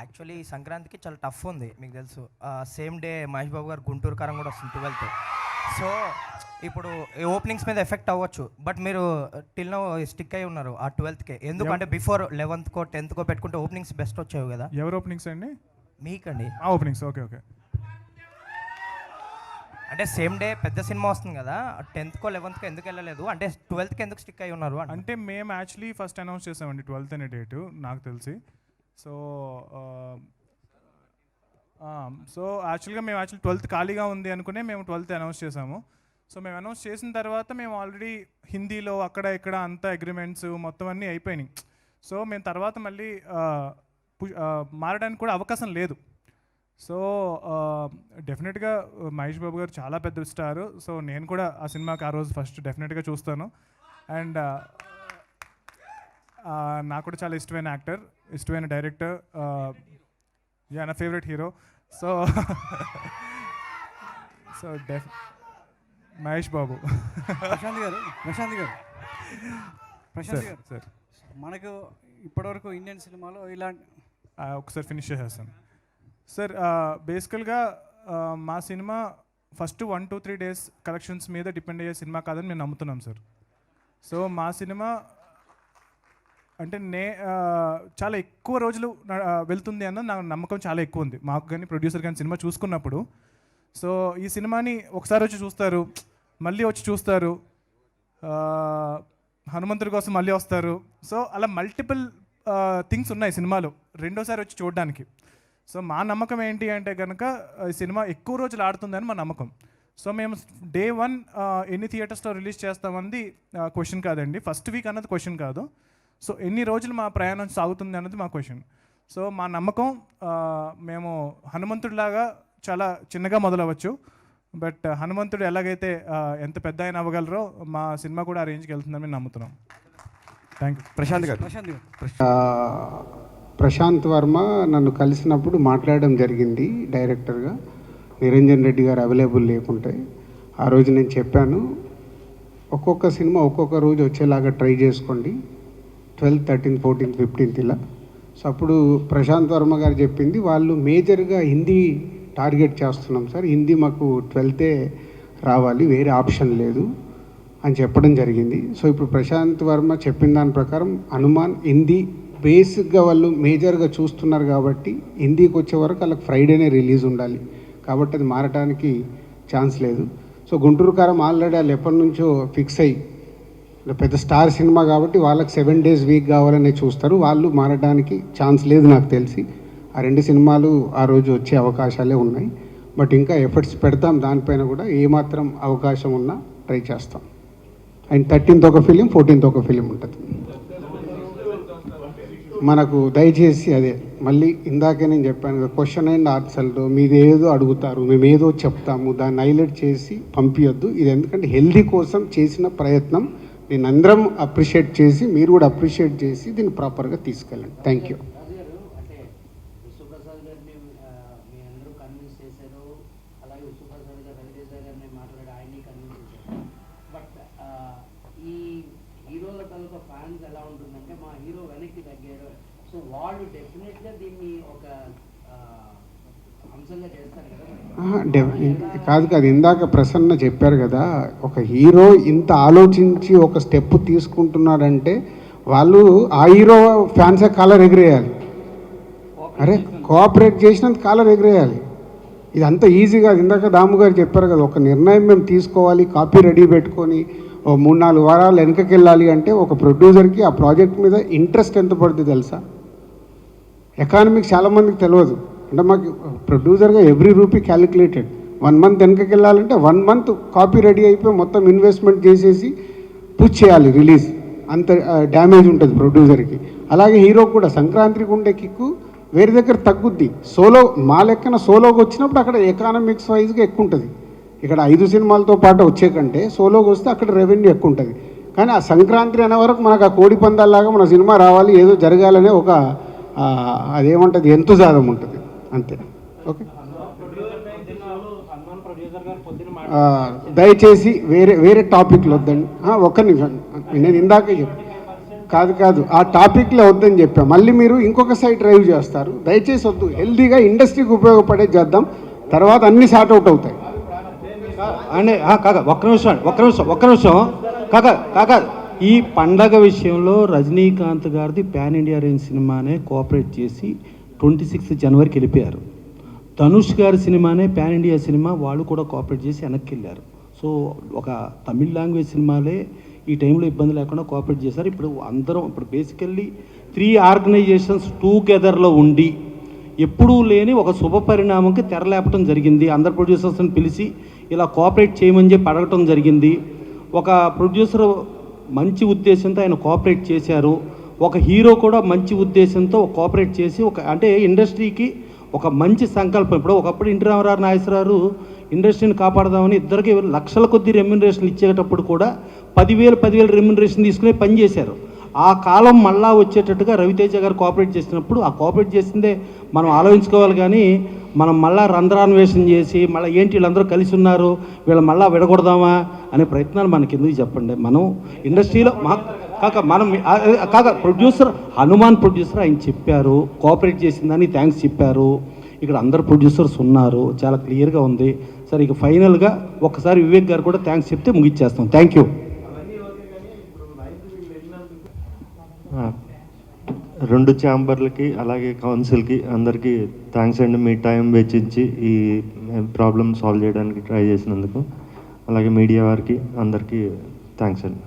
Actually సంక్రాంతికి చాలా tough ఉంది మీకు తెలుసు. సేమ్ డే మహేష్ బాబు గారు గుంటూరు కారం కూడా వస్తుంది ట్వెల్త్ సో ఇప్పుడు ఓపెనింగ్స్ మీద ఎఫెక్ట్ అవ్వచ్చు బట్ మీరు టిల్ నో స్టిక్ అయి ఉన్నారు ఆ ట్వెల్త్కే ఎందుకంటే బిఫోర్ లెవెన్త్కో టెన్త్కో పెట్టుకుంటే ఓపెనింగ్స్ బెస్ట్ వచ్చాయి కదా. ఎవరు ఓపెనింగ్స్ అండి? మీకండి. ఆ ఓపెనింగ్స్ ఓకే ఓకే అంటే సేమ్ డే పెద్ద సినిమా వస్తుంది కదా టెన్త్కో లెవెన్త్కో ఎందుకు వెళ్ళలేదు? అంటే ట్వెల్త్కి ఎందుకు స్టిక్ అయి ఉన్నారు అంటే అంటే మేము యాక్చువల్లీ ఫస్ట్ అనౌన్స్ చేసామండి ట్వెల్త్ అనే డేటు నాకు తెలిసి. సో సో యాక్చువల్గా మేము యాక్చువల్ ట్వెల్త్ ఖాళీగా ఉంది అనుకునే మేము ట్వెల్త్ అనౌన్స్ చేసాము సో మేము అనౌన్స్ చేసిన తర్వాత మేము ఆల్రెడీ హిందీలో అక్కడ ఇక్కడ అంతా అగ్రిమెంట్స్ మొత్తం అన్నీ అయిపోయినాయి. సో మేము తర్వాత మళ్ళీ uh, uh, మారడానికి కూడా అవకాశం లేదు. సో డెఫినెట్గా uh, మహేష్ బాబు గారు చాలా పెద్ద స్టారు. సో నేను కూడా ఆ సినిమాకి ఆ రోజు ఫస్ట్ డెఫినెట్గా చూస్తాను. అండ్ నాకు కూడా చాలా ఇష్టమైన యాక్టర్. ఇష్టమైన డైరెక్టర్ యా నా ఫేవరెట్ హీరో సో సో డెఫ్ మహేష్ బాబు ప్రశాంత్ గారు ప్రశాంత్ గారు ప్రశాంత్ గారు సార్ మనకు ఇప్పటివరకు ఇండియన్ సినిమాలో ఇలాంటి ఒకసారి ఫినిష్ చేసేస్తాను. సార్ బేసికల్గా మా cinema first one two three days collections మీద డిపెండ్ అయ్యే సినిమా కాదని మేము నమ్ముతున్నాం సార్ సో మా సినిమా అంటే నే చాలా ఎక్కువ రోజులు వెళ్తుంది అన్న నా నమ్మకం చాలా ఎక్కువ ఉంది. మాకు కానీ ప్రొడ్యూసర్ కానీ సినిమా చూసుకున్నప్పుడు. సో ఈ సినిమాని ఒకసారి వచ్చి చూస్తారు మళ్ళీ వచ్చి చూస్తారు హనుమంతుడి కోసం మళ్ళీ వస్తారు. సో అలా మల్టిపుల్ థింగ్స్ ఉన్నాయి సినిమాలో రెండోసారి వచ్చి చూడడానికి. సో మా నమ్మకం ఏంటి అంటే కనుక ఈ సినిమా ఎక్కువ రోజులు ఆడుతుందని మా నమ్మకం. సో మేము డే వన్ ఎన్ని థియేటర్స్లో రిలీజ్ చేస్తామంది క్వశ్చన్ కాదండి. ఫస్ట్ వీక్ అన్నది క్వశ్చన్ కాదు. సో ఎన్ని రోజులు మా ప్రయాణం సాగుతుంది అన్నది మా క్వశ్చన్ సో మా నమ్మకం మేము హనుమంతుడిలాగా చాలా చిన్నగా మొదలవచ్చు. బట్ హనుమంతుడు ఎలాగైతే ఎంత పెద్ద ఆయన అవ్వగలరో మా సినిమా కూడా ఆ రేంజ్కి వెళ్తుందని మేము నమ్ముతున్నాం. Thank you Prashanth garu. ప్రశాంత్ గారు. ప్రశాంత్ వర్మ నన్ను కలిసినప్పుడు మాట్లాడడం జరిగింది డైరెక్టర్గా. నిరంజన్ రెడ్డి గారు అవైలబుల్ లేకుంటే. ఆ రోజు నేను చెప్పాను ఒక్కొక్క సినిమా ఒక్కొక్క రోజు వచ్చేలాగా ట్రై చేసుకోండి. ట్వెల్త్ థర్టీన్త్ ఫోర్టీన్త్ ఫిఫ్టీన్త్ ఇలా. సో అప్పుడు ప్రశాంత్ వర్మ గారు చెప్పింది వాళ్ళు మేజర్గా హిందీ టార్గెట్ చేస్తున్నాం సార్. హిందీ మాకు ట్వెల్తే రావాలి వేరే ఆప్షన్ లేదు అని చెప్పడం జరిగింది. సో ఇప్పుడు ప్రశాంత్ వర్మ చెప్పిన దాని ప్రకారం హనుమాన్ హిందీ బేసిక్గా వాళ్ళు మేజర్గా చూస్తున్నారు కాబట్టి హిందీకి వచ్చే వరకు వాళ్ళకి ఫ్రైడేనే రిలీజ్ ఉండాలి. కాబట్టి అది మారడానికి ఛాన్స్ లేదు. సో గుంటూరు కారం ఆల్రెడీ వాళ్ళు ఎప్పటి నుంచో ఫిక్స్ అయ్యి పెద్ద స్టార్ సినిమా కాబట్టి వాళ్ళకి సెవెన్ డేస్ వీక్ కావాలని చూస్తారు. వాళ్ళు మారడానికి ఛాన్స్ లేదు నాకు తెలిసి. ఆ రెండు సినిమాలు ఆ రోజు వచ్చే అవకాశాలే ఉన్నాయి. బట్ ఇంకా ఎఫర్ట్స్ పెడతాం. దానిపైన కూడా ఏమాత్రం అవకాశం ఉన్నా ట్రై చేస్తాం. అండ్ థర్టీన్త్ ఒక ఫిలిం ఫోర్టీన్త్ ఒక ఫిలిం ఉంటుంది. మనకు దయచేసి అదే మళ్ళీ ఇందాకే నేను చెప్పాను క్వశ్చన్ అండ్ ఆన్సర్లో మీది ఏదో అడుగుతారు మేము ఏదో చెప్తాము దాన్ని హైలైట్ చేసి పంపించొద్దు ఇది ఎందుకంటే హెల్దీ కోసం చేసిన ప్రయత్నం. నేను అందరం అప్రిషియేట్ చేసి మీరు కూడా అప్రిషియేట్ చేసి దీన్ని ప్రాపర్గా తీసుకెళ్ళండి థ్యాంక్ యూ అంటే మీ అందరూ చేశారు అలాగే గారు బట్ ఈ హీరోల ఫ్యాన్స్ ఎలా ఉంటుందంటే మా హీరో వెనక్కి తగ్గారు సో వాళ్ళు డెఫినెట్గా దీన్ని ఒక కదా కాదు ఇందాక ప్రసన్న చెప్పారు కదా ఒక హీరో ఇంత ఆలోచించి ఒక స్టెప్ తీసుకుంటున్నాడంటే వాళ్ళు ఆ హీరో ఫ్యాన్సే కాలర్ ఎగిరేయాలి. అరే కోఆపరేట్ చేసినంత కాలర్ ఎగిరేయాలి. ఇది అంత ఈజీ కాదు. ఇందాక దాము గారు చెప్పారు కదా ఒక నిర్ణయం మేము తీసుకోవాలి కాపీ రెడీ పెట్టుకొని ఓ మూడు నాలుగు వారాలు వెనకకి వెళ్ళాలి అంటే ఒక ప్రొడ్యూసర్కి ఆ ప్రాజెక్ట్ మీద ఇంట్రెస్ట్ ఎంత పడుతుంది తెలుసా? ఎకానమిక్స్ చాలామందికి తెలియదు. అంటే మాకు ప్రొడ్యూసర్గా every rupee calculated one month వెనకకి వెళ్ళాలంటే వన్ మంత్ కాపీ రెడీ అయిపోయి మొత్తం ఇన్వెస్ట్మెంట్ చేసేసి పుష్ చేయాలి రిలీజ్ అంత డ్యామేజ్ ఉంటుంది ప్రొడ్యూసర్కి అలాగే హీరో కూడా సంక్రాంతికి ఉండే కిక్కు వేరే దగ్గర తగ్గుద్ది. సోలో మా లెక్కన సోలోకి వచ్చినప్పుడు అక్కడ ఎకానమిక్స్ వైజ్గా ఎక్కువ ఉంటుంది. ఇక్కడ ఐదు సినిమాలతో పాటు వచ్చే కంటే సోలోకి వస్తే అక్కడ రెవెన్యూ ఎక్కువ ఉంటుంది. కానీ ఆ సంక్రాంతి అనే వరకు మనకు ఆ కోడి పందాల్లాగా మన సినిమా రావాలి ఏదో జరగాలనే ఒక ఆ, అదేమంటుంది ఎంతుజాదం ఉంటుంది. అంతే. ఓకే. ఆ, దయచేసి వేరే వేరే టాపిక్లు వద్దండి. ఆ, ఒక్క నిమిషం. నేను ఇందాకే చెప్పాను కాదు కాదు. ఆ టాపిక్లో వద్దని చెప్పా. మళ్ళీ మీరు ఇంకొక సైడ్ డ్రైవ్ చేస్తారు. దయచేసి వద్దు. హెల్దీగా ఇండస్ట్రీకి ఉపయోగపడే చేద్దాం తర్వాత అన్ని సార్ట్ అవుట్ అవుతాయి. అంటే ఆ, కాక ఒక్క నిమిషం ఒక్క నిమిషం ఒక్క నిమిషం. కాక కాక ఈ పండగ విషయంలో రజనీకాంత్ గారిది పాన్ ఇండియా రేంజ్ సినిమానే కోఆపరేట్ చేసి ట్వంటీ సిక్స్త్ జనవరికి వెళ్ళిపోయారు. ధనుష్ గారి సినిమానే పాన్ ఇండియా సినిమా వాళ్ళు కూడా కోఆపరేట్ చేసి వెనక్కి వెళ్ళారు. సో ఒక తమిళ్ లాంగ్వేజ్ సినిమాలే ఈ టైంలో ఇబ్బంది లేకుండా కోఆపరేట్ చేశారు. ఇప్పుడు అందరం ఇప్పుడు బేసికల్లీ త్రీ ఆర్గనైజేషన్స్ టూగెదర్లో ఉండి ఎప్పుడూ లేని ఒక శుభ పరిణామంకి తెరలేపటం జరిగింది. అందరు ప్రొడ్యూసర్స్ని పిలిచి ఇలా కోఆపరేట్ చేయమని చెప్పి అడగటం జరిగింది. ఒక ప్రొడ్యూసర్ మంచి ఉద్దేశంతో ఆయన కోఆపరేట్ చేశారు. ఒక హీరో కూడా మంచి ఉద్దేశంతో కోఆపరేట్ చేసి ఒక అంటే ఇండస్ట్రీకి ఒక మంచి సంకల్పం. ఇప్పుడు ఒకప్పుడు ఇంటి రామారావు నాగేశ్వరరావు ఇండస్ట్రీని కాపాడదామని ఇద్దరికి లక్షల కొద్ది రెమ్యునరేషన్ ఇచ్చేటప్పుడు కూడా పదివేలు పదివేలు రెమ్యునరేషన్ తీసుకుని పనిచేశారు ఆ కాలం మళ్ళా వచ్చేటట్టుగా రవితేజ గారు కోఆపరేట్ చేసినప్పుడు ఆ కోఆపరేట్ చేసిందే మనం ఆలోచించుకోవాలి కానీ మనం మళ్ళా రంధ్రాన్వేషణ చేసి మళ్ళీ ఏంటి వీళ్ళందరూ కలిసి ఉన్నారు వీళ్ళు మళ్ళా విడగొడదామా అనే ప్రయత్నాలు మనకి ఎందుకు చెప్పండి? మనం ఇండస్ట్రీలో మా కాక మనం కాక ప్రొడ్యూసర్ హనుమాన్ ప్రొడ్యూసర్ ఆయన చెప్పారు కోఆపరేట్ చేసిందని థ్యాంక్స్ చెప్పారు. ఇక్కడ అందరు ప్రొడ్యూసర్స్ ఉన్నారు చాలా క్లియర్గా ఉంది. సరే ఇక ఫైనల్గా ఒకసారి వివేక్ గారు కూడా థ్యాంక్స్ చెప్తే ముగిచ్చేస్తాం. థ్యాంక్ యూ రెండు ఛాంబర్లకి అలాగే కౌన్సిల్కి అందరికీ థ్యాంక్స్ అండి. మీ టైం వెచ్చించి ఈ ప్రాబ్లమ్ సాల్వ్ చేయడానికి ట్రై చేసినందుకు. అలాగే మీడియా వారికి అందరికీ థ్యాంక్స్ అండి.